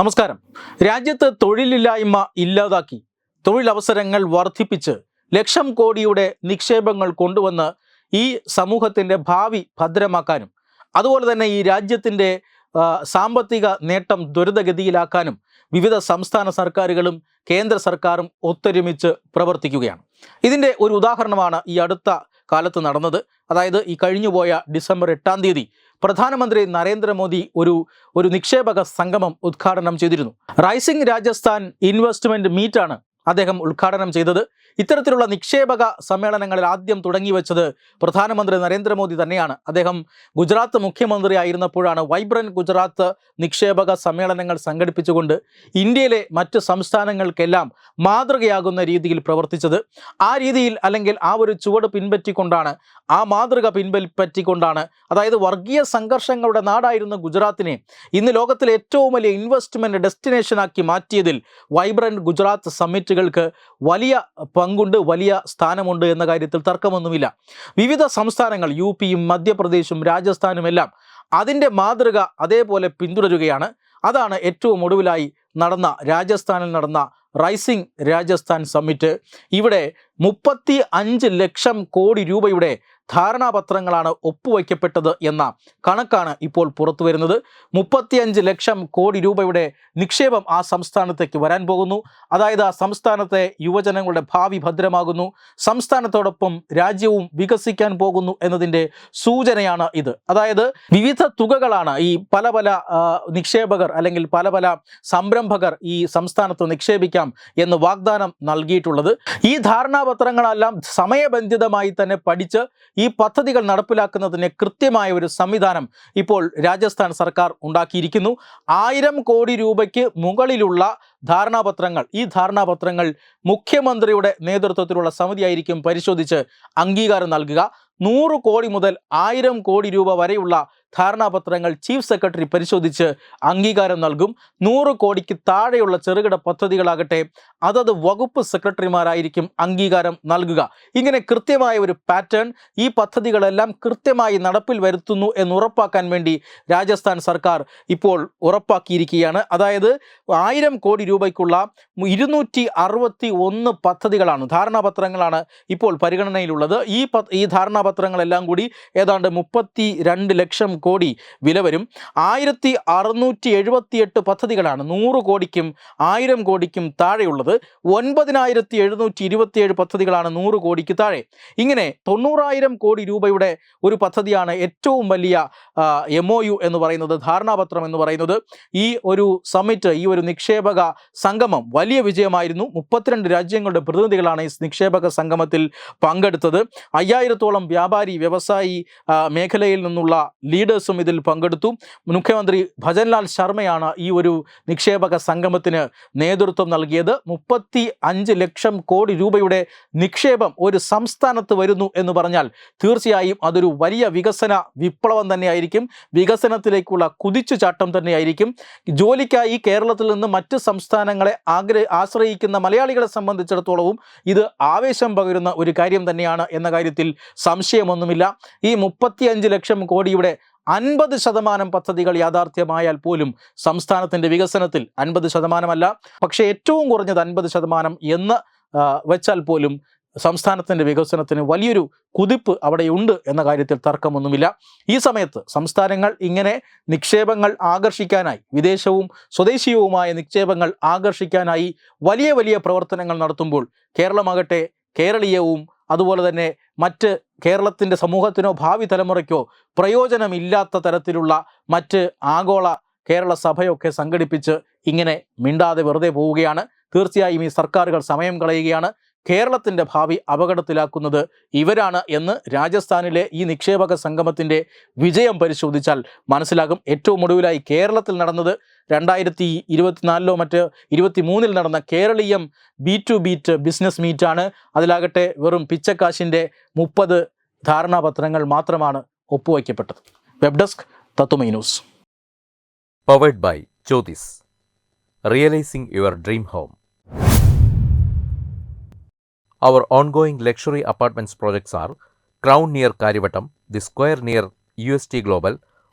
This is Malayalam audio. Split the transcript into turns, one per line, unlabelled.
നമസ്കാരം. രാജ്യത്ത് തൊഴിലില്ലായ്മ ഇല്ലാതാക്കി. തൊഴിലവസരങ്ങൾ വർദ്ധിപ്പിച്ച് ലക്ഷം കോടിയുടെ നിക്ഷേപങ്ങൾ കൊണ്ടുവന്ന് ഈ സമൂഹത്തിന്റെ ഭാവി ഭദ്രമാക്കാനും അതുപോലെ തന്നെ ഈ രാജ്യത്തിന്റെ സാമ്പത്തിക നേട്ടം ദുരിതഗതിയിലാക്കാനും വിവിധ സംസ്ഥാന സർക്കാരുകളും കേന്ദ്ര സർക്കാരും ഒത്തൊരുമിച്ച് പ്രവർത്തിക്കുകയാണ്. ഇതിന്റെ ഒരു ഉദാഹരണമാണ് ഈ അടുത്ത കാലത്ത് നടന്നത്. അതായത് ഈ കഴിഞ്ഞുപോയ ഡിസംബർ എട്ടാം തീയതി പ്രധാനമന്ത്രി നരേന്ദ്രമോദി ഒരു ഒരു നിക്ഷേപക സംഗമം ഉദ്ഘാടനം ചെയ്തിരുന്നു. റൈസിംഗ് രാജസ്ഥാൻ ഇൻവെസ്റ്റ്മെന്റ് മീറ്റാണ് അദ്ദേഹം ഉദ്ഘാടനം ചെയ്തത്. ഇത്തരത്തിലുള്ള നിക്ഷേപക സമ്മേളനങ്ങളിൽ ആദ്യം തുടങ്ങി വെച്ചത് പ്രധാനമന്ത്രി നരേന്ദ്രമോദി തന്നെയാണ്. അദ്ദേഹം ഗുജറാത്ത് മുഖ്യമന്ത്രി ആയിരുന്നപ്പോഴാണ് വൈബ്രന്റ് ഗുജറാത്ത് നിക്ഷേപക സമ്മേളനങ്ങൾ സംഘടിപ്പിച്ചുകൊണ്ട് ഇന്ത്യയിലെ മറ്റ് സംസ്ഥാനങ്ങൾക്കെല്ലാം മാതൃകയാകുന്ന രീതിയിൽ പ്രവർത്തിച്ചത്. ആ രീതിയിൽ അല്ലെങ്കിൽ ആ ഒരു ചുവട് പിൻപറ്റിക്കൊണ്ടാണ് ആ മാതൃക പിൻപറ്റിക്കൊണ്ടാണ് അതായത് വർഗീയ സംഘർഷങ്ങളുടെ നാടായിരുന്ന ഗുജറാത്തിനെ ഇന്ന് ലോകത്തിലെ ഏറ്റവും വലിയ ഇൻവെസ്റ്റ്മെന്റ് ഡെസ്റ്റിനേഷനാക്കി മാറ്റിയതിൽ വൈബ്രന്റ് ഗുജറാത്ത് സമ്മിറ്റുകൾക്ക് വലിയ പങ്കുണ്ട് വലിയ സ്ഥാനമുണ്ട് എന്ന കാര്യത്തിൽ തർക്കമൊന്നുമില്ല. വിവിധ സംസ്ഥാനങ്ങൾ യു പിയും മധ്യപ്രദേശും രാജസ്ഥാനും എല്ലാം അതിന്റെ മാതൃക അതേപോലെ പിന്തുടരുകയാണ്. അതാണ് ഏറ്റവും ഒടുവിലായി നടന്ന രാജസ്ഥാനിൽ നടന്ന റൈസിംഗ് രാജസ്ഥാൻ സമ്മിറ്റ്. ഇവിടെ മുപ്പത്തി അഞ്ച് ലക്ഷം കോടി രൂപയുടെ ധാരണാപത്രങ്ങളാണ് ഒപ്പുവയ്ക്കപ്പെട്ടത് എന്ന കണക്കാണ് ഇപ്പോൾ പുറത്തു വരുന്നത്. മുപ്പത്തിയഞ്ച് ലക്ഷം കോടി രൂപയുടെ നിക്ഷേപം ആ സംസ്ഥാനത്തേക്ക് വരാൻ പോകുന്നു. അതായത് ആ സംസ്ഥാനത്തെ യുവജനങ്ങളുടെ ഭാവി ഭദ്രമാകുന്നു. സംസ്ഥാനത്തോടൊപ്പം രാജ്യവും വികസിക്കാൻ പോകുന്നു എന്നതിന്റെ സൂചനയാണ് ഇത്. അതായത് വിവിധ തുകകളാണ് ഈ പല പല നിക്ഷേപകർ അല്ലെങ്കിൽ പല പല സംരംഭകർ ഈ സംസ്ഥാനത്ത് നിക്ഷേപിക്കാം എന്ന് വാഗ്ദാനം നൽകിയിട്ടുള്ളത്. ഈ ധാരണാപത്രങ്ങളെല്ലാം സമയബന്ധിതമായി തന്നെ പഠിച്ച് ഈ പദ്ധതികൾ നടപ്പിലാക്കുന്നതിന് കൃത്യമായ ഒരു സംവിധാനം ഇപ്പോൾ രാജസ്ഥാൻ സർക്കാർ ഉണ്ടാക്കിയിരിക്കുന്നു. ആയിരം കോടി രൂപയ്ക്ക് മുകളിലുള്ള ധാരണാപത്രങ്ങൾ ഈ ധാരണാപത്രങ്ങൾ മുഖ്യമന്ത്രിയുടെ നേതൃത്വത്തിലുള്ള സമിതിയായിരിക്കും പരിശോധിച്ച് അംഗീകാരം നൽകുക. നൂറ് കോടി മുതൽ ആയിരം കോടി രൂപ വരെയുള്ള ധാരണാപത്രങ്ങൾ ചീഫ് സെക്രട്ടറി പരിശോധിച്ച് അംഗീകാരം നൽകും. നൂറ് കോടിക്ക് താഴെയുള്ള ചെറുകിട പദ്ധതികളാകട്ടെ അതത് വകുപ്പ് സെക്രട്ടറിമാരായിരിക്കും അംഗീകാരം നൽകുക. ഇങ്ങനെ കൃത്യമായ ഒരു പാറ്റേൺ ഈ പദ്ധതികളെല്ലാം കൃത്യമായി നടപ്പിൽ വരുത്തുന്നു എന്ന് ഉറപ്പാക്കാൻ വേണ്ടി രാജസ്ഥാൻ സർക്കാർ ഇപ്പോൾ ഉറപ്പാക്കിയിരിക്കുകയാണ്. അതായത് ആയിരം കോടി രൂപയ്ക്കുള്ള ഇരുന്നൂറ്റി അറുപത്തി ഒന്ന് പദ്ധതികളാണ് ധാരണാപത്രങ്ങളാണ് ഇപ്പോൾ പരിഗണനയിലുള്ളത്. ഈ ഈ ധാരണാപത്രങ്ങളെല്ലാം കൂടി ഏതാണ്ട് മുപ്പത്തി രണ്ട് ലക്ഷം കോടി വില വരും. ആയിരത്തി അറുന്നൂറ്റി എഴുപത്തിയെട്ട് പദ്ധതികളാണ് നൂറ് കോടിക്കും ആയിരം കോടിക്കും താഴെയുള്ളത്. ഒൻപതിനായിരത്തി എഴുന്നൂറ്റി ഇരുപത്തിയേഴ് പദ്ധതികളാണ് നൂറ് കോടിക്ക് താഴെ. ഇങ്ങനെ തൊണ്ണൂറായിരം കോടി രൂപയുടെ ഒരു പദ്ധതിയാണ് ഏറ്റവും വലിയ എം എന്ന് പറയുന്നത് ധാരണാപത്രം എന്ന് പറയുന്നത്. ഈ ഒരു സമ്മിറ്റ് ഈ ഒരു നിക്ഷേപക സംഗമം വലിയ വിജയമായിരുന്നു. മുപ്പത്തിരണ്ട് രാജ്യങ്ങളുടെ പ്രതിനിധികളാണ് ഈ നിക്ഷേപക സംഗമത്തിൽ പങ്കെടുത്തത്. അയ്യായിരത്തോളം വ്യാപാരി വ്യവസായി മേഖലയിൽ നിന്നുള്ള ലീഡേഴ്സും ഇതിൽ പങ്കെടുത്തു. മുഖ്യമന്ത്രി ഭജൻലാൽ ശർമ്മയാണ് ഈ ഒരു നിക്ഷേപക സംഗമത്തിന് നേതൃത്വം നൽകിയത്. മുപ്പത്തി അഞ്ച് ലക്ഷം കോടി രൂപയുടെ നിക്ഷേപം ഒരു സംസ്ഥാനത്ത് വരുന്നു എന്ന് പറഞ്ഞാൽ തീർച്ചയായും അതൊരു വലിയ വികസന വിപ്ലവം തന്നെയായിരിക്കും. വികസനത്തിലേക്കുള്ള കുതിച്ചുചാട്ടം തന്നെയായിരിക്കും. ജോലിക്കായി കേരളത്തിൽ നിന്ന് മറ്റ് സംസ്ഥാനങ്ങളെ ആഗ്ര ആശ്രയിക്കുന്ന മലയാളികളെ സംബന്ധിച്ചിടത്തോളവും ഇത് ആവേശം പകരുന്ന ഒരു കാര്യം തന്നെയാണ് എന്ന കാര്യത്തിൽ സംശയമൊന്നുമില്ല. ഈ മുപ്പത്തിയഞ്ച് ലക്ഷം കോടിയുടെ അൻപത് ശതമാനം പദ്ധതികൾ യാഥാർത്ഥ്യമായാൽ പോലും സംസ്ഥാനത്തിന്റെ വികസനത്തിൽ അൻപത് ശതമാനമല്ല. പക്ഷേ ഏറ്റവും കുറഞ്ഞത് അൻപത് ശതമാനം എന്ന് വെച്ചാൽ പോലും സംസ്ഥാനത്തിന്റെ വികസനത്തിന് വലിയൊരു കുതിപ്പ് അവിടെയുണ്ട് എന്ന കാര്യത്തിൽ തർക്കമൊന്നുമില്ല. ഈ സമയത്ത് സംസ്ഥാനങ്ങൾ ഇങ്ങനെ നിക്ഷേപങ്ങൾ ആകർഷിക്കാനായി വിദേശവും സ്വദേശീയവുമായ നിക്ഷേപങ്ങൾ ആകർഷിക്കാനായി വലിയ വലിയ പ്രവർത്തനങ്ങൾ നടത്തുമ്പോൾ കേരളമാകട്ടെ കേരളീയവും അതുപോലെ തന്നെ മറ്റ് കേരളത്തിന്റെ സമൂഹത്തിനോ ഭാവി തലമുറയ്ക്കോ പ്രയോജനമില്ലാത്ത തരത്തിലുള്ള മറ്റ് ആഗോള കേരള സഭയൊക്കെ സംഘടിപ്പിച്ച് ഇങ്ങനെ മിണ്ടാതെ വെറുതെ പോവുകയാണ്. തീർച്ചയായും ഈ സർക്കാരുകൾ സമയം കളയുകയാണ്. കേരളത്തിന്റെ ഭാവി അപകടത്തിലാക്കുന്നത് ഇവരാണ് എന്ന് രാജസ്ഥാനിലെ ഈ നിക്ഷേപക സംഗമത്തിന്റെ വിജയം പരിശോധിച്ചാൽ മനസ്സിലാകും. ഏറ്റവും ഒടുവിലായി കേരളത്തിൽ നടന്നത് രണ്ടായിരത്തി ഇരുപത്തിനാലിലോ മറ്റ് ഇരുപത്തി മൂന്നിൽ നടന്ന Keraleeyam B to B business മീറ്റാണ്. അതിലാകട്ടെ വെറും പിച്ചക്കാശിന്റെ മുപ്പത് ധാരണാപത്രങ്ങൾ മാത്രമാണ് ഒപ്പുവയ്ക്കപ്പെട്ടത് വെബ് ഡെസ്ക് തത്തുമൈ news.
Powered by Jyothis realising your dream home our ongoing luxury apartments projects are Crown near Karyavattom the Square near U S T Crown